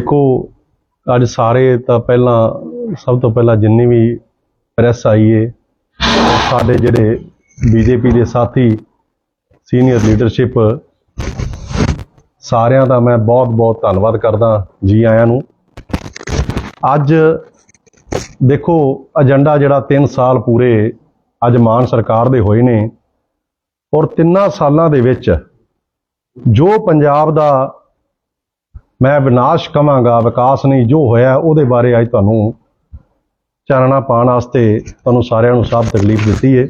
ਦੇਖੋ, ਅੱਜ ਸਾਰੇ ਤਾਂ ਪਹਿਲਾਂ, ਸਭ ਤੋਂ ਪਹਿਲਾਂ ਜਿੰਨੀ ਵੀ ਪ੍ਰੈਸ ਆਈ ਏ ਸਾਡੇ ਜਿਹੜੇ ਬੀਜੇਪੀ ਦੇ ਸਾਥੀ, ਸੀਨੀਅਰ ਲੀਡਰਸ਼ਿਪ, ਸਾਰਿਆਂ ਦਾ ਮੈਂ ਬਹੁਤ-ਬਹੁਤ ਧੰਨਵਾਦ ਕਰਦਾ ਜੀ ਆਇਆਂ ਨੂੰ। ਅੱਜ ਦੇਖੋ, ਏਜੰਡਾ ਜਿਹੜਾ 3 ਸਾਲ ਪੂਰੇ ਅੱਜ ਮਾਨ ਸਰਕਾਰ ਦੇ ਹੋਏ ਨੇ, ਔਰ ਤਿੰਨਾਂ ਸਾਲਾਂ ਦੇ ਵਿੱਚ ਜੋ ਪੰਜਾਬ ਦਾ ਮੈਂ ਵਿਨਾਸ਼ ਕਵਾਂਗਾ, ਵਿਕਾਸ ਨਹੀਂ, ਜੋ ਹੋਇਆ ਉਹਦੇ ਬਾਰੇ ਅੱਜ ਤੁਹਾਨੂੰ ਚਾਨਣਾ ਪਾਉਣ ਵਾਸਤੇ ਤੁਹਾਨੂੰ ਸਾਰਿਆਂ ਨੂੰ ਸਭ ਤਕਲੀਫ ਦਿੱਤੀ ਹੈ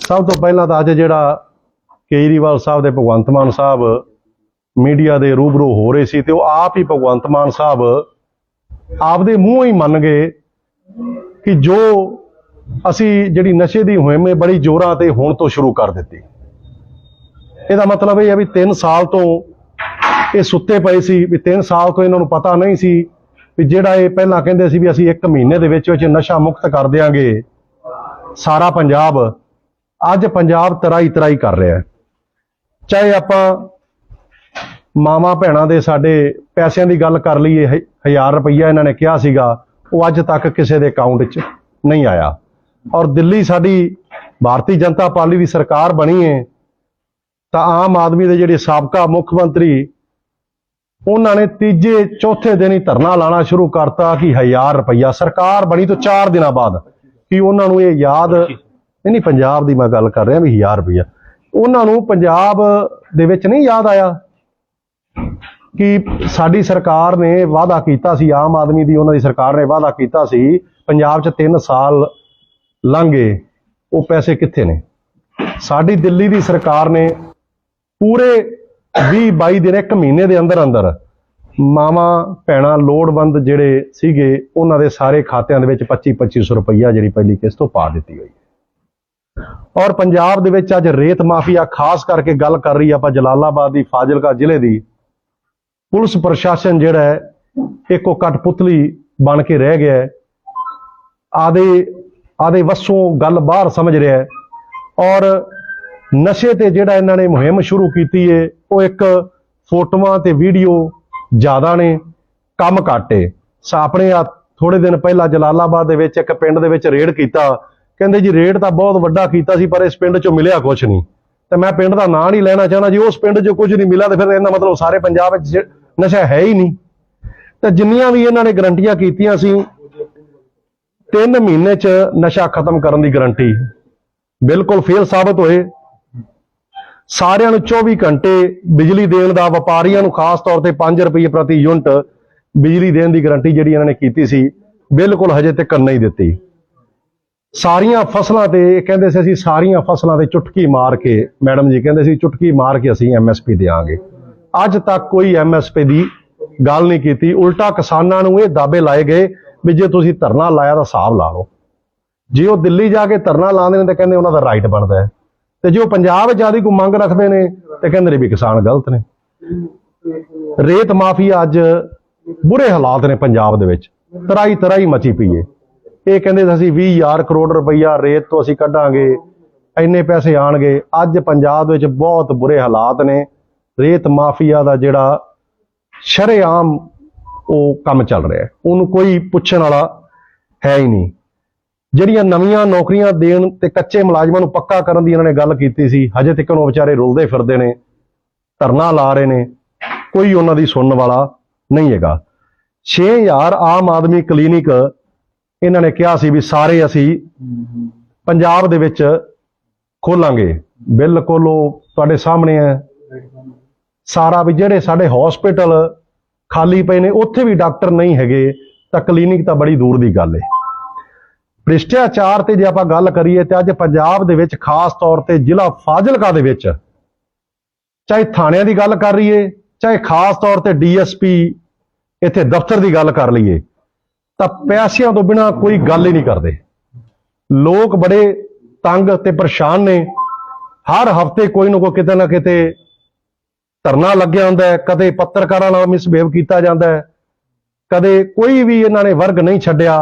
ਸਭ ਤੋਂ ਪਹਿਲਾਂ ਤਾਂ ਅੱਜ ਜਿਹੜਾ ਕੇਜਰੀਵਾਲ ਸਾਹਿਬ ਦੇ ਭਗਵੰਤ ਮਾਨ ਸਾਹਿਬ ਮੀਡੀਆ ਦੇ ਰੂਬਰੂ ਹੋ ਰਹੇ ਸੀ ਤੇ ਉਹ ਆਪ ਹੀ ਭਗਵੰਤ ਮਾਨ ਸਾਹਿਬ ਆਪਦੇ ਮੂੰਹੋਂ ਹੀ ਮੰਨ ਗਏ ਕਿ ਜੋ ਅਸੀਂ ਜਿਹੜੀ ਨਸ਼ੇ ਦੀ ਮੁਹਿੰਮ ਬੜੀ ਜ਼ੋਰਾਂ ਤੇ ਹੁਣ ਤੋਂ ਸ਼ੁਰੂ ਕਰ ਦਿੱਤੀ। ਇਹਦਾ ਮਤਲਬ ਇਹ ਹੈ ਵੀ 3 ਸਾਲ ਤੋਂ ਇਹ ਸੁੱਤੇ ਪਏ ਸੀ ਵੀ 3 ਸਾਲ ਤੋਂ ਇਹਨਾਂ ਨੂੰ ਪਤਾ ਨਹੀਂ ਸੀ ਵੀ ਜਿਹੜਾ ਇਹ ਪਹਿਲਾਂ ਕਹਿੰਦੇ ਸੀ ਵੀ ਅਸੀਂ 1 ਮਹੀਨੇ ਦੇ ਵਿੱਚ ਵਿੱਚ ਨਸ਼ਾ ਮੁਕਤ ਕਰ ਦਿਆਂਗੇ। ਸਾਰਾ ਪੰਜਾਬ, ਅੱਜ ਪੰਜਾਬ ਤਰਾਈ ਤਰਾਈ ਕਰ ਰਿਹਾ ਹੈ। ਚਾਹੇ ਆਪਾਂ ਮਾਮਾ ਭੈਣਾਂ ਦੇ ਸਾਡੇ ਪੈਸਿਆਂ ਦੀ ਗੱਲ ਕਰ ਲਈਏ 1000 ਰੁਪਈਆ ਇਹਨਾਂ ਨੇ ਕਿਹਾ ਸੀਗਾ, ਉਹ ਅੱਜ ਤੱਕ ਕਿਸੇ ਦੇ ਅਕਾਊਂਟ 'ਚ ਨਹੀਂ ਆਇਆ। ਔਰ ਦਿੱਲੀ ਸਾਡੀ ਭਾਰਤੀ ਜਨਤਾ ਪਾਰਟੀ ਦੀ ਸਰਕਾਰ ਬਣੀ ਹੈ ਤਾਂ ਆਮ ਆਦਮੀ ਦੇ ਜਿਹੜੇ ਸਾਬਕਾ ਮੁੱਖ ਮੰਤਰੀ ਉਹਨਾਂ ਨੇ ਤੀਜੇ, ਚੌਥੇ ਦਿਨ ਹੀ ਧਰਨਾ ਲਾਣਾ ਸ਼ੁਰੂ ਕਰਤਾ ਕਿ 1000 ਰੁਪਈਆ ਸਰਕਾਰ ਬਣੀ ਤੋਂ 4 ਦਿਨਾਂ ਬਾਅਦ। ਕਿ ਉਹਨਾਂ ਨੂੰ ਇਹ ਯਾਦ ਨਹੀਂ ਨਹੀਂ ਪੰਜਾਬ ਦੀ ਮੈਂ ਗੱਲ ਕਰ ਰਿਹਾ ਵੀ 1000 ਰੁਪਈਆ। ਉਹਨਾਂ ਨੂੰ ਪੰਜਾਬ ਦੇ ਵਿੱਚ ਨਹੀਂ ਯਾਦ ਆਇਆ ਕਿ ਸਾਡੀ ਸਰਕਾਰ ਨੇ ਵਾਅਦਾ ਕੀਤਾ ਸੀ, ਆਮ ਆਦਮੀ ਦੀ ਉਹਨਾਂ ਦੀ ਸਰਕਾਰ ਨੇ ਵਾਅਦਾ ਕੀਤਾ ਸੀ, ਪੰਜਾਬ 'ਚ 3 ਸਾਲ ਲੰਘੇ, ਉਹ ਪੈਸੇ ਕਿੱਥੇ ਨੇ? ਸਾਡੀ ਦਿੱਲੀ ਦੀ ਸਰਕਾਰ ਨੇ ਪੂਰੇ 20 22 ਦਿਨ ਇੱਕ ਮਹੀਨੇ ਦੇ ਅੰਦਰ ਅੰਦਰ ਮਾਵਾ, ਭੈਣਾਂ ਲੋੜਵੰਦ ਜਿਹੜੇ ਸੀਗੇ, ਉਹਨਾਂ ਦੇ ਸਾਰੇ ਖਾਤਿਆਂ ਦੇ ਵਿੱਚ 25 2500 ਰੁਪਈਆ ਜਿਹੜੀ ਪਹਿਲੀ ਕਿਸ਼ਤ ਤੋਂ ਪਾ ਦਿੱਤੀ ਹੋਈ ਹੈ। ਔਰ ਪੰਜਾਬ ਦੇ ਵਿੱਚ ਅੱਜ ਰੇਤ ਮਾਫੀਆ ਖਾਸ ਕਰਕੇ ਗੱਲ ਕਰ ਰਹੀ ਆਪਾਂ ਜਲਾਲਾਬਾਦ ਦੀ, ਫਾਜ਼ਿਲਕਾ ਜ਼ਿਲ੍ਹੇ ਦੀ। ਪੁਲਿਸ ਪ੍ਰਸ਼ਾਸਨ ਜਿਹੜਾ ਹੈ, ਇੱਕੋ ਕਠਪੁਤਲੀ ਬਣ ਕੇ ਰਹਿ ਗਿਆ ਹੈ। ਆਦੇ ਆਦੇ ਵੱਸੋਂ ਗੱਲ ਬਾਹਰ ਸਮਝ ਰਿਹਾ ਹੈ। ਔਰ ਨਸ਼ੇ ਤੇ ਜਿਹੜਾ ਇਹਨਾਂ ਨੇ ਮੁਹਿੰਮ ਸ਼ੁਰੂ ਕੀਤੀ ਏ, ਉਹ ਇੱਕ ਫੋਟੋਆਂ ਤੇ ਵੀਡੀਓ ਜ਼ਿਆਦਾ ਨੇ, ਕੰਮ ਘੱਟ ਏ। ਸਾ ਆਪਣੇ ਆ ਥੋੜੇ ਦਿਨ ਪਹਿਲਾਂ ਜਲਾਲਾਬਾਦ ਦੇ ਵਿੱਚ ਇੱਕ ਪਿੰਡ ਦੇ ਵਿੱਚ ਰੇਡ ਕੀਤਾ। ਕਹਿੰਦੇ ਜੀ ਰੇਡ ਤਾਂ ਬਹੁਤ ਵੱਡਾ ਕੀਤਾ ਸੀ, ਪਰ ਇਸ ਪਿੰਡ 'ਚੋਂ ਮਿਲਿਆ ਕੁਝ ਨਹੀਂ। ਤੇ ਮੈਂ ਪਿੰਡ ਦਾ ਨਾਂ ਨਹੀਂ ਲੈਣਾ ਚਾਹਣਾ ਜੀ, ਉਸ ਪਿੰਡ 'ਚੋਂ ਕੁਝ ਨਹੀਂ ਮਿਲਿਆ ਤੇ ਫਿਰ ਇਹਦਾ ਮਤਲਬ ਸਾਰੇ ਪੰਜਾਬ ਵਿੱਚ ਨਸ਼ਾ ਹੈ ਹੀ ਨਹੀਂ। ਤੇ ਜਿੰਨੀਆਂ ਵੀ ਇਹਨਾਂ ਨੇ ਗਰੰਟੀਆਂ ਕੀਤੀਆਂ ਸੀ 3 ਮਹੀਨੇ 'ਚ ਨਸ਼ਾ ਖਤਮ ਕਰਨ ਦੀ ਗਰੰਟੀ। ਬਿਲਕੁਲ ਫੇਲ ਸਾਬਤ ਹੋਏ। ਸਾਰਿਆਂ ਨੂੰ 24 ਘੰਟੇ ਬਿਜਲੀ ਦੇਣ ਦਾ ਵਪਾਰੀਆਂ ਨੂੰ ਖਾਸ ਤੌਰ ਤੇ 5 ਰੁਪਏ ਪ੍ਰਤੀ ਯੂਨਿਟ ਬਿਜਲੀ ਦੇਣ ਦੀ ਗਾਰੰਟੀ ਜਿਹੜੀ ਇਹਨਾਂ ਨੇ ਕੀਤੀ ਸੀ, ਬਿਲਕੁਲ ਹਜੇ ਤੱਕ ਨਹੀਂ ਦਿੱਤੀ। ਸਾਰੀਆਂ ਫਸਲਾਂ ਤੇ ਕਹਿੰਦੇ ਸੀ, ਅਸੀਂ ਸਾਰੀਆਂ ਫਸਲਾਂ ਤੇ ਚੁਟਕੀ ਮਾਰ ਕੇ, ਮੈਡਮ ਜੀ ਕਹਿੰਦੇ ਸੀ, ਚੁਟਕੀ ਮਾਰ ਕੇ ਅਸੀਂ ਐਮਐਸਪੀ ਦੇਾਂਗੇ ਅੱਜ ਤੱਕ ਕੋਈ ਐਮਐਸਪੀ ਦੀ ਗੱਲ ਨਹੀਂ ਕੀਤੀ। ਉਲਟਾ ਕਿਸਾਨਾਂ ਨੂੰ ਇਹ ਦਾਅਵੇ ਲਾਏ ਗਏ ਵੀ ਜੇ ਤੁਸੀਂ ਧਰਨਾ ਲਾਇਆ ਤਾਂ ਹਿਸਾਬ ਲਾ ਲਓ। ਜੇ ਉਹ ਦਿੱਲੀ ਜਾ ਕੇ ਧਰਨਾ ਲਾਉਂਦੇ ਨੇ ਤਾਂ ਕਹਿੰਦੇ ਉਹਨਾਂ ਦਾ ਰਾਈਟ ਬਣਦਾ ਹੈ। ਤੇ ਜੇ ਉਹ ਪੰਜਾਬ ਵਿੱਚ ਜ਼ਿਆਦਾ ਕੋਈ ਮੰਗ ਰੱਖਦੇ ਨੇ, ਤੇ ਕਹਿੰਦੇ ਨੇ ਵੀ ਕਿਸਾਨ ਗਲਤ ਨੇ। ਰੇਤ ਮਾਫੀਆ ਅੱਜ ਬੁਰੇ ਹਾਲਾਤ ਨੇ ਪੰਜਾਬ ਦੇ ਵਿੱਚ। ਤਰਾਈ ਤਰਾਈ ਮਚੀ ਪਈ ਏ। ਇਹ ਕਹਿੰਦੇ ਸੀ ਅਸੀਂ 20000 ਕਰੋੜ ਰੁਪਈਆ ਰੇਤ ਤੋਂ ਅਸੀਂ ਕੱਢਾਂਗੇ, ਇੰਨੇ ਪੈਸੇ ਆਣਗੇ। ਅੱਜ ਪੰਜਾਬ ਵਿੱਚ ਬਹੁਤ ਬੁਰੇ ਹਾਲਾਤ ਨੇ। ਰੇਤ ਮਾਫੀਆ ਦਾ ਜਿਹੜਾ ਸ਼ਰੇਆਮ ਉਹ ਕੰਮ ਚੱਲ ਰਿਹਾ। ਉਹਨੂੰ ਕੋਈ ਪੁੱਛਣ ਵਾਲਾ ਹੈ ਹੀ ਨਹੀਂ। ਜਿਹੜੀਆਂ ਨਵੀਆਂ ਨੌਕਰੀਆਂ ਦੇਣ ਤੇ ਕੱਚੇ ਮੁਲਾਜ਼ਮਾਂ ਨੂੰ ਪੱਕਾ ਕਰਨ ਦੀ ਇਹਨਾਂ ਨੇ ਗੱਲ ਕੀਤੀ ਸੀ, ਹਜੇ ਤੱਕ ਉਹ ਵਿਚਾਰੇ ਰੁਲਦੇ ਫਿਰਦੇ ਨੇ, ਧਰਨਾ ਲਾ ਰਹੇ ਨੇ, ਕੋਈ ਉਹਨਾਂ ਦੀ ਸੁਣਨ ਵਾਲਾ ਨਹੀਂ ਹੈਗਾ। 6000 ਆਮ ਆਦਮੀ ਕਲੀਨਿਕ ਇਹਨਾਂ ਨੇ ਕਿਹਾ ਸੀ ਵੀ ਸਾਰੇ ਅਸੀਂ ਪੰਜਾਬ ਦੇ ਵਿੱਚ ਖੋਲਾਂਗੇ। ਬਿਲਕੁਲ ਉਹ ਤੁਹਾਡੇ ਸਾਹਮਣੇ ਹੈ। ਸਾਰਾ ਵੀ ਜਿਹੜੇ ਸਾਡੇ ਹਸਪੀਟਲ ਖਾਲੀ ਪਏ ਨੇ, ਉੱਥੇ ਵੀ ਡਾਕਟਰ ਨਹੀਂ ਹੈਗੇ, ਤਾਂ ਕਲੀਨਿਕ ਤਾਂ ਬੜੀ ਦੂਰ ਦੀ ਗੱਲ ਹੈ। ਭ੍ਰਿਸ਼ਟਾਚਾਰ ਤੇ ਜੇ ਆਪਾਂ ਗੱਲ ਕਰੀਏ ਤੇ ਅੱਜ ਪੰਜਾਬ ਦੇ ਵਿੱਚ ਖਾਸ ਤੌਰ ਤੇ ਜ਼ਿਲ੍ਹਾ ਫਾਜ਼ਿਲਕਾ ਦੇ ਵਿੱਚ ਚਾਹੇ ਥਾਣਿਆਂ ਦੀ ਗੱਲ ਕਰ ਲਈਏ, ਚਾਹੇ ਖਾਸ ਤੌਰ ਤੇ ਡੀਐਸਪੀ ਇੱਥੇ ਦਫ਼ਤਰ ਦੀ ਗੱਲ ਕਰ ਲਈਏ, ਤਾਂ ਪੈਸਿਆਂ ਤੋਂ ਬਿਨਾ ਕੋਈ ਗੱਲ ਹੀ ਨਹੀਂ ਕਰਦੇ। ਲੋਕ ਬੜੇ ਤੰਗ ਤੇ ਪਰੇਸ਼ਾਨ ਨੇ। ਹਰ ਹਫ਼ਤੇ ਕੋਈ ਨਾ ਕੋਈ ਕਿਤੇ ਨਾ ਕਿਤੇ ਧਰਨਾ ਲੱਗਿਆ ਹੁੰਦਾ ਹੈ, ਕਦੇ ਪੱਤਰਕਾਰਾਂ ਨਾਲ ਮਿਸਬਿਹੇਵ ਕੀਤਾ ਜਾਂਦਾ ਹੈ, ਕਦੇ ਕੋਈ ਵੀ ਇਹਨਾਂ ਨੇ ਵਰਗ ਨਹੀਂ ਛੱਡਿਆ।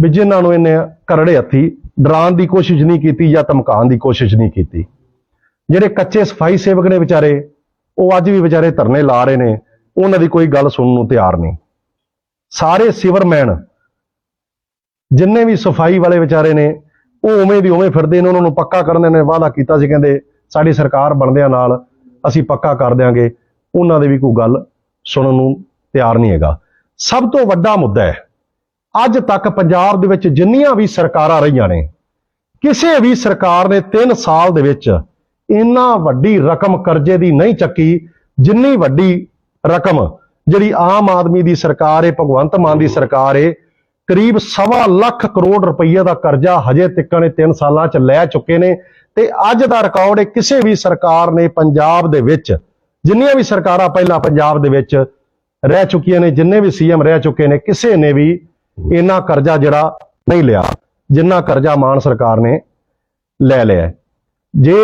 ਵੀ ਜਿਨ੍ਹਾਂ ਨੂੰ ਇਹਨੇ ਕਰੜੇ ਹੱਥੀ ਡਰਾਉਣ ਦੀ ਕੋਸ਼ਿਸ਼ ਨਹੀਂ ਕੀਤੀ ਜਾਂ ਧਮਕਾਉਣ ਦੀ ਕੋਸ਼ਿਸ਼ ਨਹੀਂ ਕੀਤੀ। ਜਿਹੜੇ ਕੱਚੇ ਸਫ਼ਾਈ ਸੇਵਕ ਨੇ ਵਿਚਾਰੇ, ਉਹ ਅੱਜ ਵੀ ਵਿਚਾਰੇ ਧਰਨੇ ਲਾ ਰਹੇ ਨੇ, ਉਹਨਾਂ ਦੀ ਕੋਈ ਗੱਲ ਸੁਣਨ ਨੂੰ ਤਿਆਰ ਨਹੀਂ। ਸਾਰੇ ਸਿਵਰਮੈਨ, ਜਿੰਨੇ ਵੀ ਸਫ਼ਾਈ ਵਾਲੇ ਵਿਚਾਰੇ ਨੇ, ਉਹ ਉਵੇਂ ਦੀ ਉਵੇਂ ਫਿਰਦੇ ਨੇ, ਉਹਨਾਂ ਨੂੰ ਪੱਕਾ ਕਰਨ ਦੇ ਨੇ ਵਾਅਦਾ ਕੀਤਾ ਸੀ, ਕਹਿੰਦੇ, ਸਾਡੀ ਸਰਕਾਰ ਬਣਦਿਆਂ ਨਾਲ ਅਸੀਂ ਪੱਕਾ ਕਰ ਦਿਆਂਗੇ। ਉਹਨਾਂ ਦੇ ਵੀ ਕੋਈ ਗੱਲ ਸੁਣਨ ਨੂੰ ਤਿਆਰ ਨਹੀਂ ਹੈਗਾ। ਸਭ ਤੋਂ ਵੱਡਾ ਮੁੱਦਾ ਹੈ ਅੱਜ ਤੱਕ ਪੰਜਾਬ ਦੇ ਵਿੱਚ ਜਿੰਨੀਆਂ ਵੀ ਸਰਕਾਰਾਂ ਰਹੀਆਂ ਨੇ, ਕਿਸੇ ਵੀ ਸਰਕਾਰ ਨੇ 3 ਸਾਲ ਦੇ ਵਿੱਚ ਇੰਨਾ ਵੱਡੀ ਰਕਮ ਕਰਜ਼ੇ ਦੀ ਨਹੀਂ ਚੱਕੀ, ਜਿੰਨੀ ਵੱਡੀ ਰਕਮ ਜਿਹੜੀ ਆਮ ਆਦਮੀ ਦੀ ਸਰਕਾਰ ਹੈ ਭਗਵੰਤ ਮਾਨ ਦੀ ਸਰਕਾਰ ਹੈ ਕਰੀਬ ਸਵਾ ਲੱਖ ਕਰੋੜ ਰੁਪਈਏ ਦਾ ਕਰਜ਼ਾ ਹਜੇ ਤੱਕ ਨੇ 3 ਸਾਲਾਂ 'ਚ ਲੈ ਚੁੱਕੇ ਨੇ ਤੇ ਅੱਜ ਦਾ ਰਿਕਾਰਡ ਹੈ ਕਿਸੇ ਵੀ ਸਰਕਾਰ ਨੇ ਪੰਜਾਬ ਦੇ ਵਿੱਚ ਜਿੰਨੀਆਂ ਵੀ ਸਰਕਾਰਾਂ ਪਹਿਲਾਂ ਪੰਜਾਬ ਦੇ ਵਿੱਚ ਰਹਿ ਚੁੱਕੀਆਂ ਨੇ, ਜਿੰਨੇ ਵੀ ਸੀਐਮ ਰਹਿ ਚੁੱਕੇ ਨੇ, ਕਿਸੇ ਨੇ ਵੀ ਇੰਨਾ ਕਰਜ਼ਾ ਜਿਹੜਾ ਨਹੀਂ ਲਿਆ, ਜਿੰਨਾ ਕਰਜ਼ਾ ਮਾਨ ਸਰਕਾਰ ਨੇ ਲੈ ਲਿਆ ਜੇ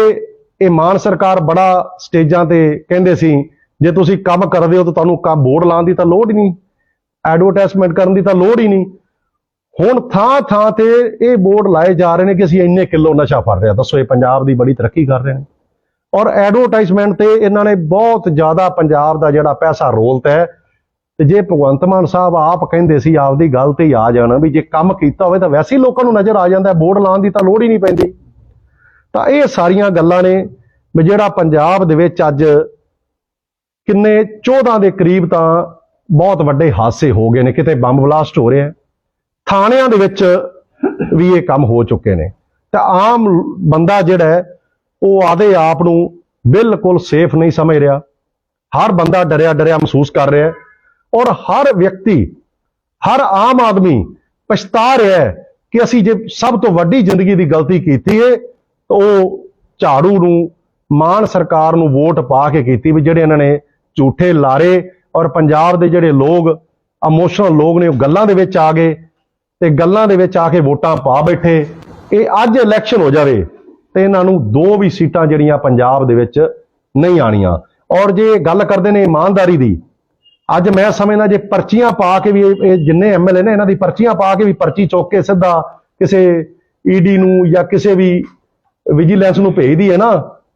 ਇਹ ਮਾਨ ਸਰਕਾਰ ਬੜਾ ਸਟੇਜਾਂ ਤੇ ਕਹਿੰਦੇ ਸੀ, ਜੇ ਤੁਸੀਂ ਕੰਮ ਕਰਦੇ ਹੋ ਤਾਂ ਤੁਹਾਨੂੰ ਕੰਮ ਬੋਰਡ ਲਾਉਣ ਦੀ ਤਾਂ ਲੋੜ ਹੀ ਨਹੀਂ, ਐਡਵਰਟਾਈਜ਼ਮੈਂਟ ਕਰਨ ਦੀ ਤਾਂ ਲੋੜ ਹੀ ਨਹੀਂ। ਹੁਣ ਥਾਂ ਥਾਂ ਤੇ ਇਹ ਬੋਰਡ ਲਾਏ ਜਾ ਰਹੇ ਨੇ ਕਿ ਅਸੀਂ ਇੰਨੇ ਕਿਲੋ ਨਸ਼ਾ ਫੜ ਰਿਹਾ ਦੱਸੋ, ਇਹ ਪੰਜਾਬ ਦੀ ਬੜੀ ਤਰੱਕੀ ਕਰ ਰਹੇ ਨੇ। ਔਰ ਐਡਵਰਟਾਈਜ਼ਮੈਂਟ ਤੇ ਇਹਨਾਂ ਨੇ ਬਹੁਤ ਜ਼ਿਆਦਾ ਪੰਜਾਬ ਦਾ ਜਿਹੜਾ ਪੈਸਾ ਰੋਲਤਾ ਹੈ ਤੇ ਜੇ ਭਗਵੰਤ ਮਾਨ ਸਾਹਿਬ ਆਪ ਕਹਿੰਦੇ ਸੀ ਆਪਦੀ ਗੱਲ ਤੇ ਆ ਜਾਣ ਵੀ ਜੇ ਕੰਮ ਕੀਤਾ ਹੋਵੇ ਤਾਂ ਵੈਸੇ ਹੀ ਲੋਕਾਂ ਨੂੰ ਨਜ਼ਰ ਆ ਜਾਂਦਾ ਬੋਰਡ ਲਾਉਣ ਦੀ ਤਾਂ ਲੋੜ ਹੀ ਨਹੀਂ ਪੈਂਦੀ। ਤਾਂ ਇਹ ਸਾਰੀਆਂ ਗੱਲਾਂ ਨੇ ਵੀ ਜਿਹੜਾ ਪੰਜਾਬ ਦੇ ਵਿੱਚ ਅੱਜ ਕਿੰਨੇ 14 ਦੇ ਕਰੀਬ ਤਾਂ ਬਹੁਤ ਵੱਡੇ ਹਾਦਸੇ ਹੋ ਗਏ ਨੇ, ਕਿਤੇ ਬੰਬ ਬਲਾਸਟ ਹੋ ਰਿਹਾ ਥਾਣਿਆਂ ਦੇ ਵਿੱਚ ਵੀ ਇਹ ਕੰਮ ਹੋ ਚੁੱਕੇ ਨੇ। ਤਾਂ ਆਮ ਬੰਦਾ ਜਿਹੜਾ ਉਹ ਆਦੇ ਆਪ ਨੂੰ ਬਿਲਕੁਲ ਸੇਫ ਨਹੀਂ ਸਮਝ ਰਿਹਾ। ਹਰ ਬੰਦਾ ਡਰਿਆ ਡਰਿਆ ਮਹਿਸੂਸ ਕਰ ਰਿਹਾ ਔਰ ਹਰ ਵਿਅਕਤੀ, ਹਰ ਆਮ ਆਦਮੀ ਪਛਤਾ ਰਿਹਾ ਹੈ ਕਿ ਅਸੀਂ ਜੇ ਸਭ ਤੋਂ ਵੱਡੀ ਜ਼ਿੰਦਗੀ ਦੀ ਗਲਤੀ ਕੀਤੀ ਹੈ ਤਾਂ ਉਹ ਝਾੜੂ ਨੂੰ, ਮਾਨ ਸਰਕਾਰ ਨੂੰ ਵੋਟ ਪਾ ਕੇ ਕੀਤੀ ਵੀ ਜਿਹੜੇ ਇਹਨਾਂ ਨੇ ਝੂਠੇ ਲਾਰੇ ਔਰ ਪੰਜਾਬ ਦੇ ਜਿਹੜੇ ਲੋਕ ਇਮੋਸ਼ਨਲ ਲੋਕ ਨੇ, ਉਹ ਗੱਲਾਂ ਦੇ ਵਿੱਚ ਆ ਗਏ ਤੇ ਗੱਲਾਂ ਦੇ ਵਿੱਚ ਆ ਕੇ ਵੋਟਾਂ ਪਾ ਬੈਠੇ। ਇਹ ਅੱਜ ਇਲੈਕਸ਼ਨ ਹੋ ਜਾਵੇ ਤੇ ਇਹਨਾਂ ਨੂੰ ਦੋ ਵੀ ਸੀਟਾਂ ਜਿਹੜੀਆਂ ਪੰਜਾਬ ਦੇ ਵਿੱਚ ਨਹੀਂ ਆਣੀਆਂ ਔਰ ਜੇ ਗੱਲ ਕਰਦੇ ਨੇ ਇਮਾਨਦਾਰੀ ਦੀ ਅੱਜ ਮੈਂ ਸਮਝਦਾ ਜੇ ਪਰਚੀਆਂ ਪਾ ਕੇ ਵੀ ਇਹ ਇਹ ਜਿੰਨੇ ਐਮਐਲਏ ਨੇ ਇਹਨਾਂ ਦੀ ਪਰਚੀਆਂ ਪਾ ਕੇ ਵੀ ਪਰਚੀ ਚੁੱਕ ਕੇ ਸਿੱਧਾ ਕਿਸੇ ਈਡੀ ਨੂੰ ਜਾਂ ਕਿਸੇ ਵੀ ਵਿਜੀਲੈਂਸ ਨੂੰ ਭੇਜਦੀ ਹੈ ਨਾ,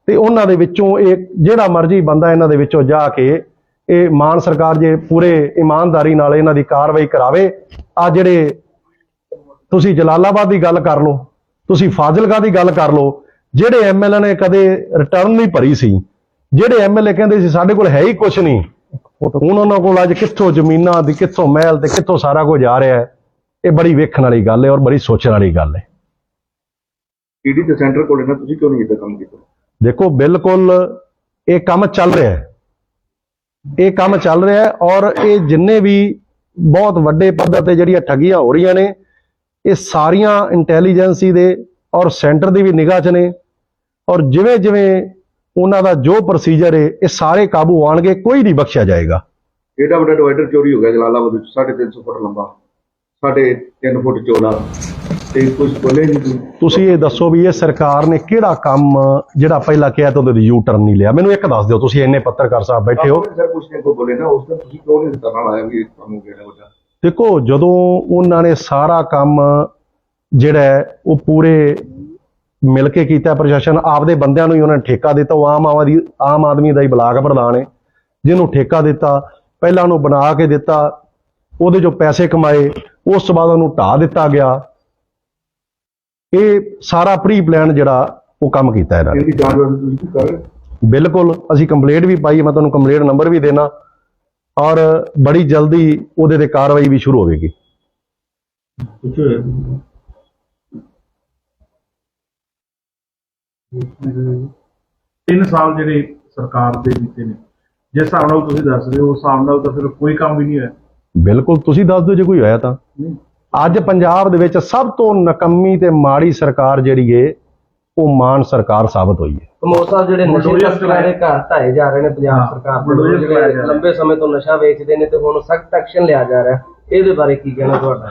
ਤੇ ਉਹਨਾਂ ਦੇ ਵਿੱਚੋਂ ਇਹ ਜਿਹੜਾ ਮਰਜ਼ੀ ਬੰਦਾ ਇਹਨਾਂ ਦੇ ਵਿੱਚੋਂ ਜਾ ਕੇ ਇਹ ਮਾਨ ਸਰਕਾਰ ਜੇ ਪੂਰੇ ਇਮਾਨਦਾਰੀ ਨਾਲ ਇਹਨਾਂ ਦੀ ਕਾਰਵਾਈ ਕਰਾਵੇ ਆ ਜਿਹੜੇ ਤੁਸੀਂ ਜਲਾਲਾਬਾਦ ਦੀ ਗੱਲ ਕਰ ਲਓ, ਤੁਸੀਂ ਫਾਜ਼ਿਲਕਾ ਦੀ ਗੱਲ ਕਰ ਲਓ, ਜਿਹੜੇ ਐਮਐਲਏ ਨੇ ਕਦੇ ਰਿਟਰਨ ਨਹੀਂ ਭਰੀ ਸੀ, ਜਿਹੜੇ ਐਮਐਲਏ ਕਹਿੰਦੇ ਸੀ ਸਾਡੇ ਕੋਲ ਹੈ ਹੀ ਕੁਝ ਨਹੀਂ ਹੁਣ ਉਹਨਾਂ ਕੋਲ ਅੱਜ ਕਿੱਥੋਂ ਜ਼ਮੀਨਾਂ ਦੀ ਕਿੱਥੋਂ ਮਹਿਲ ਤੇ ਕਿੱਥੋਂ ਸਾਰਾ ਕੁਝ ਆ ਰਿਹਾ ਹੈ ਇਹ ਬੜੀ ਵੇਖਣ ਵਾਲੀ ਗੱਲ ਹੈ ਔਰ ਬੜੀ ਸੋਚਣ ਵਾਲੀ ਗੱਲ ਹੈ। ਈਡੀ ਤੇ ਸੈਂਟਰ ਕੋਲ ਹੈ ਨਾ ਤੁਸੀਂ ਕਿਉਂ ਨਹੀਂ ਇਦਾਂ ਕੰਮ ਕੀਤਾ? ਦੇਖੋ ਬਿਲਕੁਲ ਇਹ ਕੰਮ ਚੱਲ ਰਿਹਾ ਹੈ। ਇਹ ਕੰਮ ਚੱਲ ਰਿਹਾ ਹੈ ਔਰ ਇਹ ਜਿੰਨੇ ਵੀ ਬਹੁਤ ਵੱਡੇ ਪੱਧਰ ਤੇ ਜਿਹੜੀਆਂ ਠੱਗੀਆਂ ਹੋ ਰਹੀਆਂ ਨੇ ਇਹ ਸਾਰੀਆਂ ਇੰਟੈਲੀਜੈਂਸੀ ਦੇ ਔਰ ਸੈਂਟਰ ਦੀ ਵੀ ਨਿਗਾਹ 'ਚ ਨੇ। ਔਰ ਜਿਵੇਂ ਜਿਵੇਂ ਉਹਨਾਂ ਦਾ ਜੋ ਪ੍ਰੋਸੀਜਰ ਹੈ ਇਹ ਸਾਰੇ ਕਾਬੂ ਆਣਗੇ ਕੋਈ ਨਹੀਂ ਬਖਸ਼ਿਆ ਜਾਏਗਾ। ਏਡਾ ਵੱਡਾ ਡਿਵਾਈਡਰ ਚੋਰੀ ਹੋ ਗਿਆ ਜਲਾਲਾਬਾਦ ਵਿੱਚ 350 ਫੁੱਟ ਲੰਬਾ 3.5 ਫੁੱਟ ਚੌੜਾ ਤੇ ਕੁਝ ਬੋਲੇ ਨਹੀਂ ਤੁਸੀਂ। ਇਹ ਦੱਸੋ ਵੀ ਇਹ ਸਰਕਾਰ ਨੇ ਕਿਹੜਾ ਕੰਮ ਜਿਹੜਾ ਪਹਿਲਾਂ ਕਿਹਾ ਤਾਂ ਉਹਦੇ ਯੂ ਟਰਨ ਨਹੀਂ ਲਿਆ। ਮੈਨੂੰ ਇੱਕ ਦੱਸ ਦਿਓ ਤੁਸੀਂ ਇੰਨੇ ਪੱਤਰਕਾਰ ਸਾਹਿਬ ਬੈਠੇ ਹੋ। ਸਰ ਕੁਝ ਨੇ ਕੋ ਬੋਲੇ ਨਾ ਉਸ ਦਿਨ ਤੁਸੀਂ ਕਿਉਂ ਨਹੀਂ ਧਰਨਾ ਲਾਇਆ ਵੀ ਤੁਹਾਨੂੰ ਕਿਹੜਾ ਵੱਡਾ। ਦੇਖੋ ਜਦੋਂ ਉਹਨਾਂ ਨੇ ਸਾਰਾ ਕੰਮ ਜਿਹੜਾ ਉਹ ਪੂਰੇ ਮਿਲ ਕੇ ਕੀਤਾ ਪ੍ਰਸ਼ਾਸਨ ਆਪਦੇ ਬੰਦਿਆਂ ਨੂੰ ਹੀ ਉਹਨਾਂ ਨੇ ਠੇਕਾ ਦਿੱਤਾ। ਉਹ ਆਮ ਆਦਮੀ ਆਮ ਆਦਮੀ ਦਾ ਹੀ ਬਲਾਕ ਪ੍ਰਧਾਨ ਹੈ ਜਿਹਨੂੰ ਠੇਕਾ ਦਿੱਤਾ ਪਹਿਲਾਂ ਉਹਨੂੰ ਬਣਾ ਕੇ ਦਿੱਤਾ ਉਹਦੇ ਜੋ ਪੈਸੇ ਕਮਾਏ ਉਸ ਤੋਂ ਬਾਅਦ ਉਹਨੂੰ ਢਾ ਦਿੱਤਾ ਗਿਆ। ਇਹ ਸਾਰਾ ਪ੍ਰੀ ਪਲਾਨ ਜਿਹੜਾ ਉਹ ਕੰਮ ਕੀਤਾ ਇਹਨਾਂ ਨੇ? ਬਿਲਕੁਲ ਅਸੀਂ ਕੰਪਲੇਂਟ ਵੀ ਪਾਈ ਮੈਂ ਤੁਹਾਨੂੰ ਕੰਪਲੇਂਟ ਨੰਬਰ ਵੀ ਦੇਣਾ। ਔਰ ਬੜੀ ਜਲਦੀ ਉਹਦੇ ਤੇ ਕਾਰਵਾਈ ਵੀ ਸ਼ੁਰੂ ਹੋਵੇਗੀ। ਤਿੰਨ ਸਾਲ ਜਿਹੜੇ ਸਰਕਾਰ ਦੇ ਦਿੱਤੇ ਨੇ। ਜਿਸ ਹਿਸਾਬ ਨਾਲ ਤੁਸੀਂ ਦੱਸ ਰਹੇ ਹੋ ਉਸ ਹਿਸਾਬ ਨਾਲ ਤਾਂ ਫਿਰ ਕੋਈ ਕੰਮ ਵੀ ਨਹੀਂ ਹੋਇਆ। ਬਿਲਕੁਲ ਤੁਸੀਂ ਦੱਸ ਦਿਓ ਜੇ ਕੋਈ ਹੋਇਆ ਤਾਂ। ਅੱਜ ਪੰਜਾਬ ਦੇ ਵਿੱਚ ਸਭ ਤੋਂ ਨਕੰਮੀ ਤੇ ਮਾੜੀ ਸਰਕਾਰ ਜਿਹੜੀ ਏ ਉਹ ਮਾਨ ਸਰਕਾਰ ਸਾਬਤ ਹੋਈ ਹੈ ਕਮੋਰ ਸਾਹਿਬ ਜਿਹੜੇ ਨਸ਼ੇ ਤਸਕਰਾਂ ਦੇ ਘਰ ਢਾਏ ਜਾ ਰਹੇ ਨੇ ਪੰਜਾਬ ਸਰਕਾਰ ਦੇ। ਲੰਬੇ ਸਮੇਂ ਤੋਂ ਨਸ਼ਾ ਵੇਚਦੇ ਨੇ ਤੇ ਹੁਣ ਸਖਤ ਐਕਸ਼ਨ ਲਿਆ ਜਾ ਰਿਹਾ। ਹੈ। ਇਹਦੇ ਬਾਰੇ ਕੀ ਕਹਿਣਾ ਤੁਹਾਡਾ?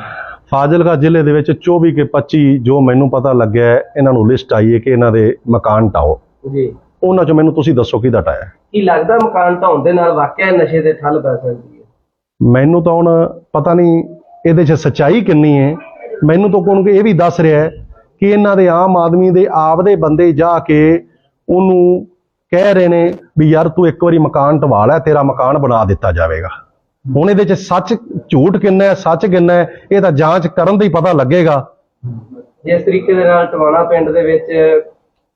ਫਾਜ਼ਿਲਕਾ ਜ਼ਿਲ੍ਹੇ ਦੇ ਵਿੱਚ 24 ਕੇ 25 ਜੋ ਮੈਨੂੰ ਪਤਾ ਲੱਗਿਆ ਇਹਨਾਂ ਨੂੰ ਲਿਸਟ ਆਈ ਹੈ ਕਿ ਇਹਨਾਂ ਦੇ ਮਕਾਨ ਢਾਓ। ਜੀ। ਉਹਨਾਂ ਚੋਂ ਮੈਨੂੰ ਤੁਸੀਂ ਦੱਸੋ ਕਿਹਦਾ ਢਾਇਆ ਹੈ? ਕੀ ਲੱਗਦਾ ਮਕਾਨ ਢਾਉਣ ਦੇ ਨਾਲ ਵਾਕਿਆ ਨਸ਼ੇ ਦੇ ਠੱਲ ਪੈ ਸਕਦੀ ਹੈ? ਮੈਨੂੰ ਤਾਂ ਹੁਣ ਪਤਾ ਨਹੀਂ ਇਹਦੇ 'ਚ ਸੱਚਾਈ ਕਿੰਨੀ ਹੈ। ਮੈਨੂੰ ਤਾਂ ਕੋਈ ਇਹ ਵੀ ਦੱਸ ਰਿਹਾ ਹੈ ਕਿ ਇਹਨਾਂ ਦੇ ਆਮ ਆਦਮੀ ਦੇ ਆਪਦੇ ਬੰਦੇ ਜਾ ਕੇ ਉਹਨੂੰ ਕਹਿ ਰਹੇ ਨੇ ਵੀ ਯਾਰ ਤੂੰ ਇੱਕ ਵਾਰੀ ਮਕਾਨ ਢਵਾ ਲੈ ਤੇਰਾ ਮਕਾਨ ਬਣਾ ਦਿੱਤਾ ਜਾਵੇਗਾ। ਹੁਣ ਇਹਦੇ ਚ ਸੱਚ ਝੂਠ ਕਿੰਨਾ ਹੈ ਸੱਚ ਕਿੰਨਾ ਹੈ ਇਹ ਤਾਂ ਜਾਂਚ ਕਰਨ ਦਾ ਹੀ ਪਤਾ ਲੱਗੇਗਾ। ਜਿਸ ਤਰੀਕੇ ਦੇ ਨਾਲ ਟਵਾਣਾ ਪਿੰਡ ਦੇ ਵਿੱਚ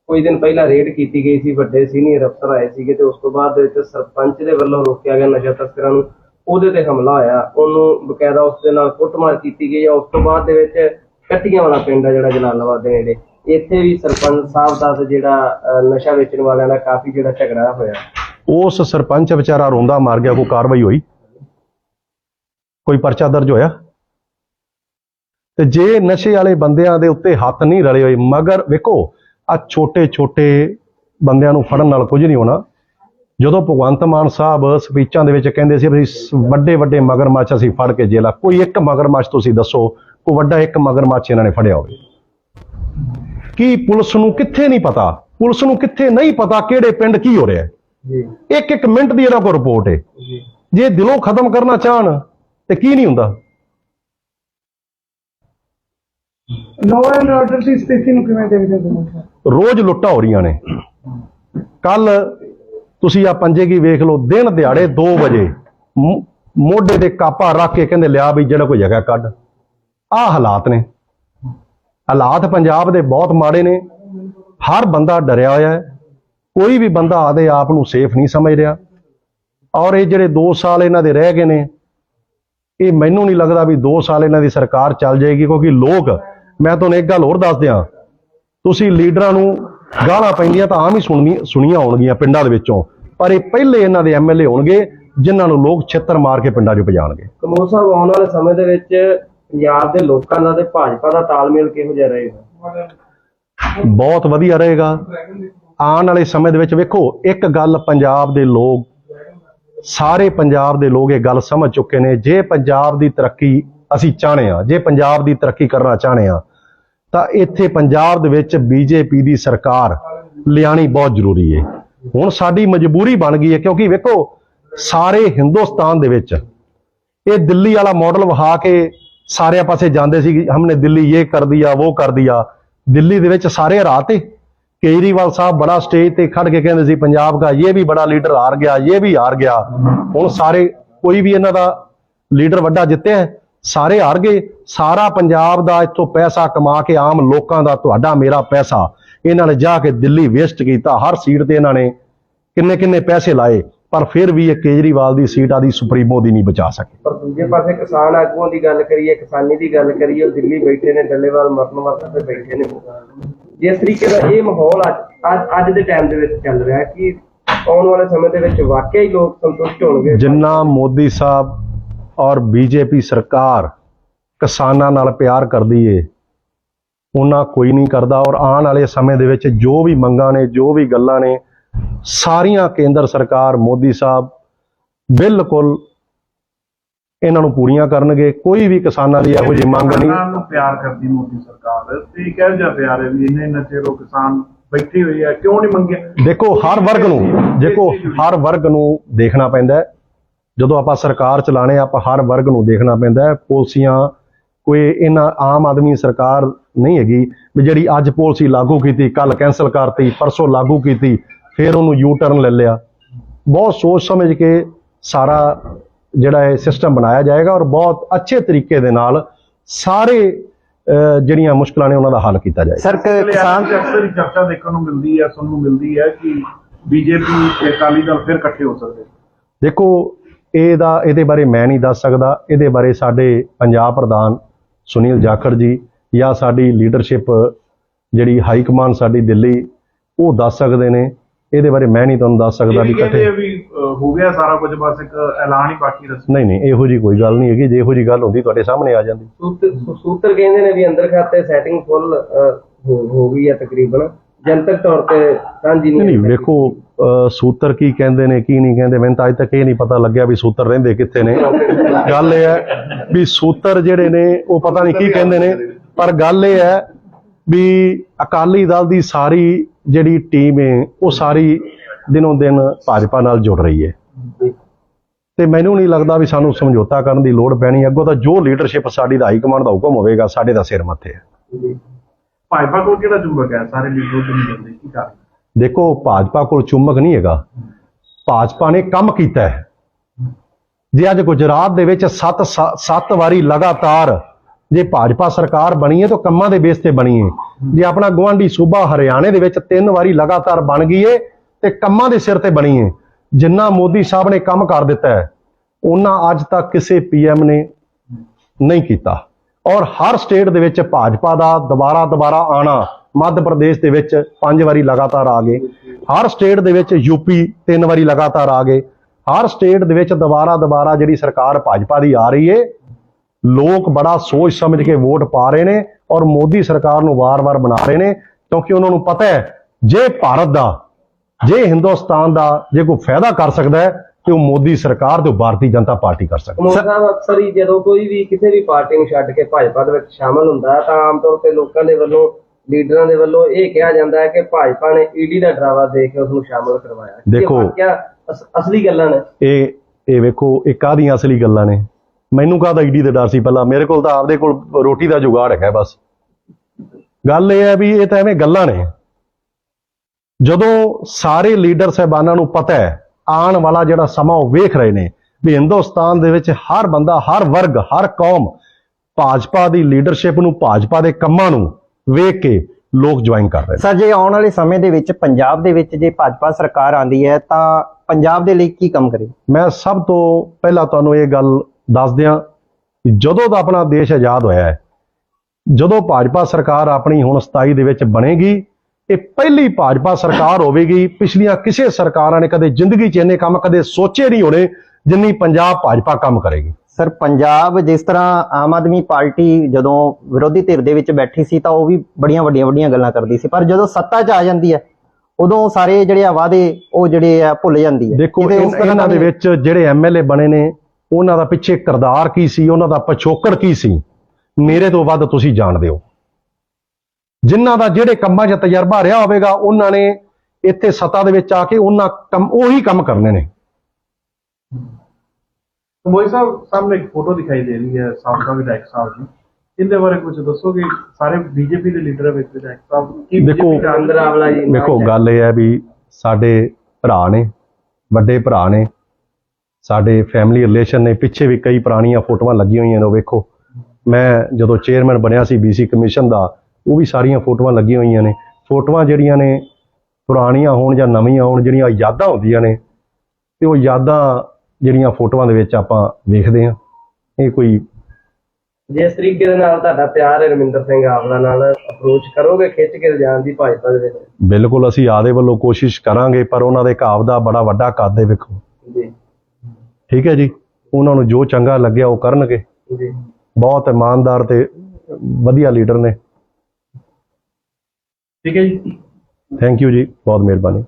ਕੁਝ ਦਿਨ ਪਹਿਲਾਂ ਰੇਡ ਕੀਤੀ ਗਈ ਸੀ ਵੱਡੇ ਸੀਨੀਅਰ ਅਫਸਰ ਆਏ ਸੀਗੇ ਤੇ ਉਸ ਤੋਂ ਬਾਅਦ ਦੇ ਵਿੱਚ ਸਰਪੰਚ ਦੇ ਵੱਲੋਂ ਰੋਕਿਆ ਗਿਆ ਨਸ਼ਾ ਤਸਕਰਾਂ ਨੂੰ। ਉਹਦੇ ਤੇ ਹਮਲਾ ਹੋਇਆ। ਉਹਨੂੰ ਬਕਾਇਦਾ ਉਸ ਦੇ ਨਾਲ ਕੁੱਟਮਾਰ ਕੀਤੀ ਗਈ ਆ। ਉਸ ਤੋਂ ਬਾਅਦ ਦੇ ਵਿੱਚ ਕੱਟੀਆਂ ਵਾਲਾ ਪਿੰਡ ਆ ਜਿਹੜਾ ਜਲਾਲਾਬਾਦ ਦੇ ਨੇੜੇ। ਇੱਥੇ ਵੀ ਸਰਪੰਚ ਸਾਹਿਬ ਦਾ ਜਿਹੜਾ ਨਸ਼ਾ ਵੇਚਣ ਵਾਲਿਆਂ ਦਾ ਕਾਫੀ ਜਿਹੜਾ ਝਗੜਾ ਹੋਇਆ। ਉਸ ਸਰਪੰਚ ਵਿਚਾਰਾ ਰੋਂਦਾ ਮਾਰ ਗਿਆ ਕੋਈ ਕਾਰਵਾਈ ਹੋਈ? ਕੋਈ ਪਰਚਾ ਦਰਜ ਹੋਇਆ? ਤੇ ਜੇ ਨਸ਼ੇ ਵਾਲੇ ਬੰਦਿਆਂ ਦੇ ਉੱਤੇ ਹੱਥ ਨਹੀਂ ਰਲੇ ਹੋਏ ਮਗਰ ਵੇਖੋ ਆ ਛੋਟੇ ਛੋਟੇ ਬੰਦਿਆਂ ਨੂੰ ਫੜਨ ਨਾਲ ਕੁਝ ਨਹੀਂ ਹੋਣਾ। ਜਦੋਂ ਭਗਵੰਤ ਮਾਨ ਸਾਹਿਬ ਸਪੀਚਾਂ ਦੇ ਵਿੱਚ ਕਹਿੰਦੇ ਸੀ ਵੀ ਵੱਡੇ ਵੱਡੇ ਮਗਰਮੱਛ ਅਸੀਂ ਫੜ ਕੇ ਜੇਲਾ ਕੋਈ ਇੱਕ ਮਗਰਮੱਛ ਤੁਸੀਂ ਦੱਸੋ ਕੋਈ ਵੱਡਾ ਇੱਕ ਮਗਰਮੱਛ ਇਹਨਾਂ ਨੇ ਫੜਿਆ ਹੋਵੇ? ਕੀ ਪੁਲਿਸ ਨੂੰ ਕਿੱਥੇ ਨਹੀਂ ਪਤਾ? ਪੁਲਿਸ ਨੂੰ ਕਿੱਥੇ ਨਹੀਂ ਪਤਾ ਕਿਹੜੇ ਪਿੰਡ ਕੀ ਹੋ ਰਿਹਾ ਹੈ? ਜੀ। ਇੱਕ ਇੱਕ ਮਿੰਟ ਦੀ ਇਹਨਾਂ ਕੋਲ ਰਿਪੋਰਟ ਹੈ। ਜੀ। ਜੇ ਦਿਲੋਂ ਖਤਮ ਕਰਨਾ ਚਾਹਣ ਤੇ ਕੀ ਨਹੀਂ ਹੁੰਦਾ? ਲਾਅ ਐਂਡ ਆਰਡਰ ਦੀ ਸਥਿਤੀ ਨੂੰ ਕਿਵੇਂ ਦੇਖਦੇ ਹੋ ਤੁਸੀਂ? ਰੋਜ਼ ਲੁੱਟਾਂ ਹੋ ਰਹੀਆਂ ਨੇ। ਕੱਲ ਤੁਸੀਂ ਆ ਪੰਜੇ ਕੀ ਵੇਖ ਲਓ ਦਿਨ ਦਿਹਾੜੇ 2 ਵਜੇ ਮੋਢੇ ਤੇ ਕਾਪਾ ਰੱਖ ਕੇ ਕਹਿੰਦੇ ਲਿਆ ਵੀ ਜਿਹੜਾ ਕੋਈ ਜਗ੍ਹਾ ਕੱਢ। ਆਹ ਹਾਲਾਤ ਨੇ। ਹਾਲਾਤ ਪੰਜਾਬ ਦੇ ਬਹੁਤ ਮਾੜੇ ਨੇ। ਹਰ ਬੰਦਾ ਡਰਿਆ ਹੋਇਆ ਹੈ। ਕੋਈ ਵੀ ਬੰਦਾ ਆਦੇ ਆਪ ਨੂੰ ਸੇਫ ਨਹੀਂ ਸਮਝ ਰਿਹਾ। ਔਰ ਇਹ ਜਿਹੜੇ 2 ਸਾਲ ਇਹਨਾਂ ਦੇ ਰਹਿ ਗਏ ਨੇ ਇਹ ਮੈਨੂੰ ਨਹੀਂ ਲੱਗਦਾ ਵੀ 2 ਸਾਲ ਇਹਨਾਂ ਦੀ ਸਰਕਾਰ ਚੱਲ ਜਾਏਗੀ ਕਿਉਂਕਿ ਲੋਕ ਮੈਂ ਤੁਹਾਨੂੰ ਇੱਕ ਗੱਲ ਹੋਰ ਦੱਸ ਦਿਆਂ। ਤੁਸੀਂ ਲੀਡਰਾਂ ਨੂੰ ਗਾਲਾਂ ਪੈਂਦੀਆਂ ਤਾਂ ਆਮ ਹੀ ਸੁਣਨੀ ਸੁਣੀਆਂ ਹੋਣਗੀਆਂ ਪਿੰਡਾਂ ਦੇ ਵਿੱਚੋਂ ਪਰ ਇਹ ਪਹਿਲੇ ਇਹਨਾਂ ਦੇ ਐਮਐਲਏ ਹੋਣਗੇ ਜਿਨ੍ਹਾਂ ਨੂੰ ਲੋਕ ਛਿੱਤਰ ਮਾਰ ਕੇ ਪਿੰਡਾਂ 'ਚ ਭਜਾਣਗੇ ਕਮੋਰ ਸਾਹਿਬ ਆਉਣ ਵਾਲੇ ਸਮੇਂ ਦੇ ਵਿੱਚ ਪੰਜਾਬ ਦੇ ਲੋਕਾਂ ਦਾ ਤੇ ਭਾਜਪਾ ਦਾ ਤਾਲਮੇਲ ਕਿਹੋ ਜਿਹਾ ਰਹੇਗਾ? ਬਹੁਤ ਵਧੀਆ ਰਹੇਗਾ। ਆਉਣ ਵਾਲੇ ਸਮੇਂ ਦੇ ਵਿੱਚ ਵੇਖੋ ਇੱਕ ਗੱਲ ਪੰਜਾਬ ਦੇ ਲੋਕ ਸਾਰੇ ਪੰਜਾਬ ਦੇ ਲੋਕ ਇਹ ਗੱਲ ਸਮਝ ਚੁੱਕੇ ਨੇ, ਜੇ ਪੰਜਾਬ ਦੀ ਤਰੱਕੀ ਅਸੀਂ ਚਾਹਣੇ ਆ ਜੇ ਪੰਜਾਬ ਦੀ ਤਰੱਕੀ ਕਰਨਾ ਚਾਹਣੇ ਆ ਤਾਂ ਇੱਥੇ ਪੰਜਾਬ ਦੇ ਵਿੱਚ ਬੀਜੇਪੀ ਦੀ ਸਰਕਾਰ ਲਿਆਣੀ ਬਹੁਤ ਜ਼ਰੂਰੀ ਹੈ। ਹੁਣ ਸਾਡੀ ਮਜਬੂਰੀ ਬਣ ਗਈ ਹੈ, ਕਿਉਂਕਿ ਵੇਖੋ, ਸਾਰੇ ਹਿੰਦੁਸਤਾਨ ਦੇ ਵਿੱਚ ਇਹ ਦਿੱਲੀ ਵਾਲਾ ਮਾਡਲ ਵਹਾ ਕੇ ਸਾਰਿਆਂ ਪਾਸੇ ਜਾਂਦੇ ਸੀ ਹਮਨੇ ਦਿੱਲੀ ਇਹ ਕਰ ਦਿਆ, ਉਹ ਕਰ ਦਿਆ। ਦਿੱਲੀ ਦੇ ਵਿੱਚ ਸਾਰੇ ਰਾਤ ਹੀ ਕੇਜਰੀਵਾਲ ਸਾਹਿਬ ਬੜਾ ਸਟੇਜ ਤੇ ਖੜ ਕੇ ਕਹਿੰਦੇ ਸੀ, ਪੰਜਾਬ ਦਾ ਇਹ ਵੀ ਬੜਾ ਲੀਡਰ ਹਾਰ ਗਿਆ, ਇਹ ਵੀ ਹਾਰ ਗਿਆ। ਹੁਣ ਸਾਰੇ ਕੋਈ ਵੀ ਇਹਨਾਂ ਦਾ ਲੀਡਰ ਵੱਡਾ ਜਿੱਤਿਆ ਸਾਰੇ ਹਾਰ ਗਏ। ਸਾਰਾ ਪੰਜਾਬ ਦਾ ਇੱਥੋਂ ਪੈਸਾ ਕਮਾ ਕੇ ਆਮ ਲੋਕਾਂ ਦਾ ਤੁਹਾਡਾ ਮੇਰਾ ਪੈਸਾ। ਇਹਨਾਂ ਨੇ ਜਾ ਕੇ ਦਿੱਲੀ ਵੇਸਟ ਕੀਤਾ। ਹਰ ਸੀਟ ਤੇ ਇਹਨਾਂ ਨੇ ਕਿੰਨੇ ਕਿੰਨੇ ਪੈਸੇ ਲਾਏ। ਪਰ ਫਿਰ ਵੀ ਇਹ ਕੇਜਰੀਵਾਲ ਦੀ ਸੀਟ ਆਦੀ ਸੁਪਰੀਮੋ ਦੀ ਨਹੀਂ ਬਚਾ ਸਕੇ। ਪਰ ਦੂਜੇ ਪਾਸੇ ਕਿਸਾਨ ਆਗੂਆਂ ਦੀ ਗੱਲ ਕਰੀਏ ਕਿਸਾਨੀ ਦੀ ਗੱਲ ਕਰੀਏ ਉਹ ਦਿੱਲੀ ਬੈਠੇ ਨੇ ਡੱਲੇਵਾਲ ਮਰਨ ਵਾਸਤੇ ਤੇ ਬੈਠੇ ਨੇ। ਜਿਸ ਤਰੀਕੇ ਦਾ ਇਹ ਮਾਹੌਲ ਅੱਜ ਅੱਜ- ਦੇ ਟਾਈਮ ਦੇ ਵਿੱਚ ਚੱਲ ਰਿਹਾ ਹੈ ਕਿ ਆਉਣ ਵਾਲੇ ਸਮੇਂ ਦੇ ਵਿੱਚ ਵਾਕਿਆ ਹੀ ਲੋਕ ਸੰਤੁਸ਼ਟ ਹੋਣਗੇ। ਜਿੰਨਾ ਮੋਦੀ ਸਾਹਿਬ ਔਰ ਬੀਜੇਪੀ ਸਰਕਾਰ ਕਿਸਾਨਾਂ ਨਾਲ ਪਿਆਰ ਕਰਦੀ ਏ ਉਹਨਾਂ ਕੋਈ ਨਹੀਂ ਕਰਦਾ। ਔਰ ਆਉਣ ਵਾਲੇ ਸਮੇਂ ਦੇ ਵਿੱਚ ਜੋ ਵੀ ਮੰਗਾਂ ਨੇ ਜੋ ਵੀ ਗੱਲਾਂ ਨੇ ਸਾਰੀਆਂ ਕੇਂਦਰ ਸਰਕਾਰ ਮੋਦੀ ਸਾਹਿਬ ਬਿਲਕੁਲ ਇਹਨਾਂ ਨੂੰ ਪੂਰੀਆਂ ਕਰਨਗੇ। ਕੋਈ ਵੀ ਕਿਸਾਨਾਂ ਦੀ ਇਹੋ ਜਿਹੀ ਮੰਗ ਨਹੀਂ। ਕਿਸਾਨਾਂ ਨੂੰ ਪਿਆਰ ਕਰਦੀ ਮੋਦੀ ਸਰਕਾਰ। ਤੇ ਕਿਹੋ ਜਿਹਾ ਪਿਆਰ ਹੈ ਵੀ ਇੰਨੇ ਇੰਨੇ ਚਿਰ ਉਹ ਕਿਸਾਨ ਬੈਠੇ ਹੋਏ ਆ ਕਿਉਂ ਨਹੀਂ ਮੰਗਿਆ? ਦੇਖੋ ਹਰ ਵਰਗ ਨੂੰ ਦੇਖੋ ਹਰ ਵਰਗ ਨੂੰ ਦੇਖਣਾ ਪੈਂਦਾ ਹੈ। ਜਦੋਂ ਆਪਾਂ ਸਰਕਾਰ ਚਲਾਣੇ ਆਪਾਂ ਹਰ ਵਰਗ ਨੂੰ ਦੇਖਣਾ ਪੈਂਦਾ ਹੈ। ਪਾਲਿਸੀਆਂ ਕੋਈ ਇਹਨਾਂ ਆਮ ਆਦਮੀ ਸਰਕਾਰ ਨਹੀਂ ਹੈਗੀ ਵੀ ਜਿਹੜੀ ਅੱਜ ਪਾਲਿਸੀ ਲਾਗੂ ਕੀਤੀ ਕੱਲ ਕੈਨਸਲ ਕਰਤੀ ਪਰਸੋਂ ਲਾਗੂ ਕੀਤੀ। ਫਿਰ ਉਹਨੂੰ ਯੂ ਟਰਨ ਲੈ ਲਿਆ। ਬਹੁਤ ਸੋਚ ਸਮਝ ਕੇ ਸਾਰਾ ਜਿਹੜਾ ਇਹ ਸਿਸਟਮ ਬਣਾਇਆ ਜਾਏਗਾ ਔਰ ਬਹੁਤ ਅੱਛੇ ਤਰੀਕੇ ਦੇ ਨਾਲ ਸਾਰੇ ਜਿਹੜੀਆਂ ਮੁਸ਼ਕਲਾਂ ਨੇ ਉਹਨਾਂ ਦਾ ਹੱਲ ਕੀਤਾ ਜਾਏਗਾ। ਸਰ ਕਿਸਾਨ ਅਕਸਰ ਹੀ ਚਰਚਾ ਦੇਖਣ ਨੂੰ ਮਿਲਦੀ ਹੈ ਸੁਣਨ ਨੂੰ ਮਿਲਦੀ ਹੈ ਕਿ ਬੀਜੇਪੀ ਤੇ ਅਕਾਲੀ ਦਲ ਫਿਰ ਇਕੱਠੇ ਹੋ ਸਕਦੇ। ਦੇਖੋ ਇਹਦਾ ਇਹਦੇ ਬਾਰੇ ਮੈਂ ਨਹੀਂ ਦੱਸ ਸਕਦਾ। ਇਹਦੇ ਬਾਰੇ ਸਾਡੇ ਪੰਜਾਬ ਪ੍ਰਧਾਨ ਸੁਨੀਲ ਜਾਖੜ ਜੀ ਜਾਂ ਸਾਡੀ ਲੀਡਰਸ਼ਿਪ ਜਿਹੜੀ ਹਾਈ ਕਮਾਂਡ ਸਾਡੀ ਦਿੱਲੀ ਉਹ ਦੱਸ ਸਕਦੇ ਨੇ। ਇਹਦੇ ਬਾਰੇ ਮੈਂ ਨਹੀਂ ਤੁਹਾਨੂੰ ਦੱਸ ਸਕਦਾ ਵੀ ਇਕੱਠੇ ਵੀ ਅਹ, ਹੋ ਗਿਆ ਸਾਰਾ ਕੁਝ ਬਸ ਇੱਕ ਐਲਾਨ ਹੀ ਬਾਕੀ ਰਸ ਨਹੀਂ ਨਹੀਂ ਇਹੋ ਜੀ ਕੋਈ ਗੱਲ ਨਹੀਂ ਹੈਗੀ ਜੇ ਇਹੋ ਜੀ ਗੱਲ ਹੁੰਦੀ ਤੁਹਾਡੇ ਸਾਹਮਣੇ ਆ ਜਾਂਦੀ। ਸੂਤਰ ਸੂਤਰ ਕਹਿੰਦੇ ਨੇ ਵੀ ਅੰਦਰ ਖਾਤੇ ਸੈਟਿੰਗ ਫੁੱਲ ਹੋ ਹੋ ਗਈ ਹੈ ਤਕਰੀਬਨ। ਜਨਤਕ ਤੌਰ ਤੇ ਸਾਂਝੀ ਨਹੀਂ ਨਹੀਂ ਨਹੀਂ ਵੇਖੋ ਅਹ, ਸੂਤਰ ਕੀ ਕਹਿੰਦੇ ਨੇ ਕੀ ਨਹੀਂ ਕਹਿੰਦੇ ਮੈਨੂੰ ਤਾਂ ਅੱਜ ਤੱਕ ਇਹ ਨਹੀਂ ਪਤਾ ਲੱਗਿਆ ਵੀ ਸੂਤਰ ਰਹਿੰਦੇ ਕਿੱਥੇ ਨੇ। ਗੱਲ ਇਹ ਹੈ ਵੀ ਸੂਤਰ ਜਿਹੜੇ ਨੇ ਉਹ ਪਤਾ ਨਹੀਂ ਕੀ ਕਹਿੰਦੇ ਨੇ ਪਰ ਗੱਲ ਇਹ ਹੈ ਵੀ ਅਕਾਲੀ ਦਲ ਦੀ ਸਾਰੀ ਜਿਹੜੀ ਟੀਮ ਹੈ ਉਹ ਸਾਰੀ ਦਿਨੋਂ ਦਿਨ ਭਾਜਪਾ ਨਾਲ ਜੁੜ ਰਹੀ ਹੈ। ਤੇ ਮੈਨੂੰ ਨਹੀਂ ਲੱਗਦਾ ਵੀ ਸਾਨੂੰ ਸਮਝੌਤਾ ਕਰਨ ਦੀ ਲੋੜ ਪੈਣੀ। ਅੱਗੋਂ ਤਾਂ ਜੋ ਲੀਡਰਸ਼ਿਪ ਸਾਡੀ ਦਾ ਹਾਈ ਕਮਾਂਡ ਦਾ ਹੁਕਮ ਹੋਵੇਗਾ ਸਾਡੇ ਦਾ ਸਿਰ ਮੱਥੇ ਹੈ। ਭਾਜਪਾ ਕੋਲ ਕਿਹੜਾ ਚੁੰਬਕ ਹੈ? ਸਾਰੇ ਲੀਡਰ ਤੋਂ ਨਹੀਂ ਜਾਂਦੇ ਕੀ ਕਰ ਦੇਖੋ ਭਾਜਪਾ ਕੋਲ ਚੁੰਮਕ ਨਹੀਂ ਹੈਗਾ। ਭਾਜਪਾ ਨੇ ਕੰਮ ਕੀਤਾ ਹੈ। ਜੇ ਅੱਜ ਗੁਜਰਾਤ ਦੇ ਵਿੱਚ 7 7 ਵਾਰੀ ਲਗਾਤਾਰ ਜੇ ਭਾਜਪਾ ਸਰਕਾਰ ਬਣੀ ਹੈ ਤਾਂ ਕੰਮਾਂ ਦੇ ਬੇਸ ਤੇ ਬਣੀ ਹੈ। ਜੇ ਆਪਣਾ ਗਵਾਂਢੀ ਸੂਬਾ ਹਰਿਆਣੇ ਦੇ ਵਿੱਚ ਤਿੰਨ ਵਾਰੀ ਲਗਾਤਾਰ ਬਣ ਗਈ ਹੈ ਤੇ ਕੰਮਾਂ ਦੇ ਸਿਰ ਤੇ ਬਣੀ ਹੈ। ਜਿੰਨਾ ਮੋਦੀ ਸਾਹਿਬ ਨੇ ਕੰਮ ਕਰ ਦਿੱਤਾ ਹੈ ਉਹਨਾਂ ਅੱਜ ਤੱਕ ਕਿਸੇ ਪੀਐਮ ਨੇ ਨਹੀਂ ਕੀਤਾ। ਔਰ ਹਰ ਸਟੇਟ ਦੇ ਵਿੱਚ ਭਾਜਪਾ ਦਾ ਦੁਬਾਰਾ ਦੁਬਾਰਾ ਆਣਾ ਮੱਧ ਪ੍ਰਦੇਸ਼ ਦੇ ਵਿੱਚ ਪੰਜ ਵਾਰੀ ਲਗਾਤਾਰ ਆ ਗਏ। ਹਰ ਸਟੇਟ ਦੇ ਵਿੱਚ ਯੂਪੀ ਤਿੰਨ ਵਾਰੀ ਲਗਾਤਾਰ ਆ ਗਏ। ਹਰ ਸਟੇਟ ਦੇ ਵਿੱਚ ਦੁਬਾਰਾ ਦੁਬਾਰਾ ਜਿਹੜੀ ਸਰਕਾਰ ਭਾਜਪਾ ਦੀ ਆ ਰਹੀ ਏ ਲੋਕ ਬੜਾ ਸੋਚ ਸਮਝ ਕੇ ਵੋਟ ਪਾ ਰਹੇ ਨੇ ਔਰ ਮੋਦੀ ਸਰਕਾਰ ਨੂੰ ਵਾਰ-ਵਾਰ ਬਣਾ ਰਹੇ ਨੇ ਕਿਉਂਕਿ ਉਹਨਾਂ ਨੂੰ ਪਤਾ ਹੈ ਜੇ ਭਾਰਤ ਦਾ ਜੇ ਹਿੰਦੁਸਤਾਨ ਦਾ ਜੇ ਕੋਈ ਫਾਇਦਾ ਕਰ ਸਕਦਾ ਹੈ ਤੇ ਉਹ ਮੋਦੀ ਸਰਕਾਰ ਤੇ ਭਾਰਤੀ ਜਨਤਾ ਪਾਰਟੀ ਕਰ ਸਕਦੀ ਹੈ। ਸਾਹਿਬ ਅਕਸਰ ਹੀ ਜਦੋਂ ਕੋਈ ਵੀ ਕਿਸੇ ਵੀ ਪਾਰਟੀ ਨੂੰ ਛੱਡ ਕੇ ਭਾਜਪਾ ਦੇ ਵਿੱਚ ਸ਼ਾਮਲ ਹੁੰਦਾ ਤਾਂ ਆਮ ਤੌਰ ਤੇ ਲੋਕਾਂ ਦੇ ਵੱਲੋਂ ਲੀਡਰਾਂ ਦੇ ਵੱਲੋਂ ਇਹ ਕਿਹਾ ਜਾਂਦਾ ਹੈ ਕਿ ਭਾਜਪਾ ਨੇ ਈਡੀ ਦਾ ਡਰਾਵਾ ਦੇ ਕੇ ਉਸ ਨੂੰ ਸ਼ਾਮਲ ਕਰਵਾਇਆ। ਦੇਖੋ। ਅਸਲੀ ਗੱਲਾਂ ਨੇ। ਇਹ ਇਹ ਵੇਖੋ ਇਹ ਕਾਹਦੀਆਂ ਅਸਲੀ ਗੱਲਾਂ ਨੇ। ਮੈਨੂੰ ਕਾਹਦਾ ਈਡੀ ਦੇ ਡਰ ਸੀ ਪਹਿਲਾਂ? ਮੇਰੇ ਕੋਲ ਤਾਂ ਆਪਦੇ ਕੋਲ ਰੋਟੀ ਦਾ ਜੁਗਾੜ ਹੈਗਾ ਬਸ। ਗੱਲ ਇਹ ਹੈ ਵੀ ਇਹ ਤਾਂ ਐਵੇਂ ਗੱਲਾਂ ਨੇ। ਜਦੋਂ ਸਾਰੇ ਲੀਡਰ ਸਹਿਬਾਨਾਂ ਨੂੰ ਪਤਾ ਹੈ ਆਉਣ ਵਾਲਾ ਜਿਹੜਾ ਸਮਾਂ ਉਹ ਵੇਖ ਰਹੇ ਨੇ ਵੀ ਹਿੰਦੁਸਤਾਨ ਦੇ ਵਿੱਚ ਹਰ ਬੰਦਾ ਹਰ ਵਰਗ ਹਰ ਕੌਮ ਭਾਜਪਾ ਦੀ ਲੀਡਰਸ਼ਿਪ ਨੂੰ ਭਾਜਪਾ ਦੇ ਕੰਮਾਂ ਨੂੰ ਵੇਖ ਕੇ ਲੋਕ ਜੁਆਇਨ ਕਰ ਰਹੇ ਸਰ ਜੇ ਆਉਣ ਵਾਲੇ ਸਮੇਂ ਦੇ ਵਿੱਚ ਪੰਜਾਬ ਦੇ ਵਿੱਚ ਜੇ ਭਾਜਪਾ ਸਰਕਾਰ ਆਂਦੀ ਹੈ ਤਾਂ ਪੰਜਾਬ ਦੇ ਲਈ ਕੀ ਕੰਮ ਕਰੇ? ਮੈਂ ਸਭ ਤੋਂ ਪਹਿਲਾਂ ਤੁਹਾਨੂੰ ਇਹ ਗੱਲ ਦੱਸ ਦਿਆਂ ਕਿ ਜਦੋਂ ਦਾ ਆਪਣਾ ਦੇਸ਼ ਆਜ਼ਾਦ ਹੋਇਆ ਹੈ ਜਦੋਂ ਭਾਜਪਾ ਸਰਕਾਰ ਆਪਣੀ ਹੁਣ 27 ਦੇ ਵਿੱਚ ਬਣੇਗੀ ਇਹ ਪਹਿਲੀ ਭਾਜਪਾ ਸਰਕਾਰ ਹੋਵੇਗੀ। ਪਿਛਲੀਆਂ ਕਿਸੇ ਸਰਕਾਰਾਂ ਨੇ ਕਦੇ ਜ਼ਿੰਦਗੀ 'ਚ ਇੰਨੇ ਕੰਮ ਕਦੇ ਸੋਚੇ ਨਹੀਂ ਹੋਣੇ ਜਿੰਨੀ ਪੰਜਾਬ ਭਾਜਪਾ ਕੰਮ ਕਰੇਗੀ। ਸਰ ਪੰਜਾਬ ਜਿਸ ਤਰ੍ਹਾਂ ਆਮ ਆਦਮੀ ਪਾਰਟੀ ਜਦੋਂ ਵਿਰੋਧੀ ਧਿਰ ਦੇ ਵਿੱਚ ਬੈਠੀ ਸੀ ਤਾਂ ਉਹ ਵੀ ਬੜੀਆਂ ਵੱਡੀਆਂ ਵੱਡੀਆਂ ਗੱਲਾਂ ਕਰਦੀ ਸੀ। ਪਰ ਜਦੋਂ ਸੱਤਾ 'ਚ ਆ ਜਾਂਦੀ ਹੈ ਉਦੋਂ ਸਾਰੇ ਜਿਹੜੇ ਆ ਵਾਅਦੇ ਉਹ ਜਿਹੜੇ ਆ ਭੁੱਲ ਜਾਂਦੀ ਹੈ। ਦੇਖੋ ਇਹਨਾਂ ਦਾ ਵਿੱਚ ਜਿਹੜੇ ਐਮਐਲਏ ਬਣੇ ਨੇ ਉਹਨਾਂ ਦਾ ਪਿੱਛੇ ਕਿਰਦਾਰ ਕੀ ਸੀ? ਉਹਨਾਂ ਦਾ ਪਿਛੋਕੜ ਕੀ ਸੀ? ਮੇਰੇ ਤੋਂ ਵੱਧ ਤੁਸੀਂ ਜਾਣਦੇ ਹੋ। ਜਿਨ੍ਹਾਂ ਦਾ ਜਿਹੜੇ ਕੰਮਾਂ 'ਚ ਤਜਰਬਾ ਰਿਹਾ ਹੋਵੇਗਾ ਉਹਨਾਂ ਨੇ ਇੱਥੇ ਸੱਤਾ ਦੇ ਵਿੱਚ ਆ ਕੇ ਉਹਨਾਂ ਕੰਮ ਉਹੀ ਕੰਮ ਕਰਨੇ ਨੇ। ਮੋਈ ਸਾਹਿਬ ਸਾਹਮਣੇ ਇੱਕ ਫੋਟੋ ਦਿਖਾਈ ਦੇ ਰਹੀ ਹੈ ਸਾਬਕਾ ਵਿਧਾਇਕ ਸਾਹਿਬ ਦੀ। ਇਹਦੇ ਬਾਰੇ ਕੁਝ ਦੱਸੋਗੇ ਸਾਰੇ ਬੀਜੇਪੀ ਦੇ ਲੀਡਰ ਵਿੱਚ ਵਿਧਾਇਕ ਸਾਹਿਬ ਕੀ ਦੇਖੋ, ਅੰਦਰ ਆਵਲਾ ਜੀ ਦੇਖੋ। ਗੱਲ ਇਹ ਹੈ ਵੀ ਸਾਡੇ ਭਰਾ ਨੇ ਵੱਡੇ ਭਰਾ ਨੇ। ਸਾਡੇ ਫੈਮਿਲੀ ਰਿਲੇਸ਼ਨ ਨੇ ਪਿੱਛੇ ਵੀ ਕਈ ਪੁਰਾਣੀਆਂ ਫੋਟੋਆਂ ਲੱਗੀਆਂ ਹੋਈਆਂ ਨੇ ਉਹ ਵੇਖੋ। ਮੈਂ ਜਦੋਂ ਚੇਅਰਮੈਨ ਬਣਿਆ ਸੀ ਬੀਸੀ ਕਮਿਸ਼ਨ ਦਾ ਉਹ ਵੀ ਸਾਰੀਆਂ ਫੋਟੋਆਂ ਲੱਗੀਆਂ ਹੋਈਆਂ ਨੇ। ਫੋਟੋਆਂ ਜਿਹੜੀਆਂ ਨੇ ਪੁਰਾਣੀਆਂ ਹੋਣ ਜਾਂ ਨਵੀਆਂ ਹੋਣ ਜਿਹੜੀਆਂ ਯਾਦਾਂ ਹੁੰਦੀਆਂ ਨੇ ਤੇ ਉਹ ਯਾਦਾਂ ਜਿਹੜੀਆਂ ਫੋਟੋਆਂ ਦੇ ਵਿੱਚ ਆਪਾਂ ਵੇਖਦੇ ਹਾਂ। ਇਹ ਕੋਈ ਜਿਸ ਤਰੀਕੇ ਦੇ ਨਾਲ ਤੁਹਾਡਾ ਪਿਆਰ ਹੈ ਰਮਿੰਦਰ ਸਿੰਘ ਆਵਲਾ ਨਾਲ ਅਪਰੋਚ ਕਰੋਗੇ ਖਿੱਚ ਕੇ ਜਾਣ ਦੀ ਭਾਜਪਾ ਦੇ ਵਿੱਚ? ਬਿਲਕੁਲ ਅਸੀਂ ਆਦੇ ਵੱਲੋਂ ਕੋਸ਼ਿਸ਼ ਕਰਾਂਗੇ ਪਰ ਉਹਨਾਂ ਦੇ ਕਾਬ ਦਾ ਬੜਾ ਵੱਡਾ ਕੱਦ ਹੈ ਵੇਖੋ। ਜੀ। ਠੀਕ ਹੈ ਜੀ? ਉਹਨਾਂ ਨੂੰ ਜੋ ਚੰਗਾ ਲੱਗਿਆ ਉਹ ਕਰਨਗੇ। ਜੀ। ਬਹੁਤ ਇਮਾਨਦਾਰ ਤੇ ਵਧੀਆ ਲੀਡਰ ਨੇ। ਠੀਕ ਹੈ ਜੀ। ਥੈਂਕ ਯੂ ਜੀ ਬਹੁਤ ਮਿਹਰਬਾਨੀ।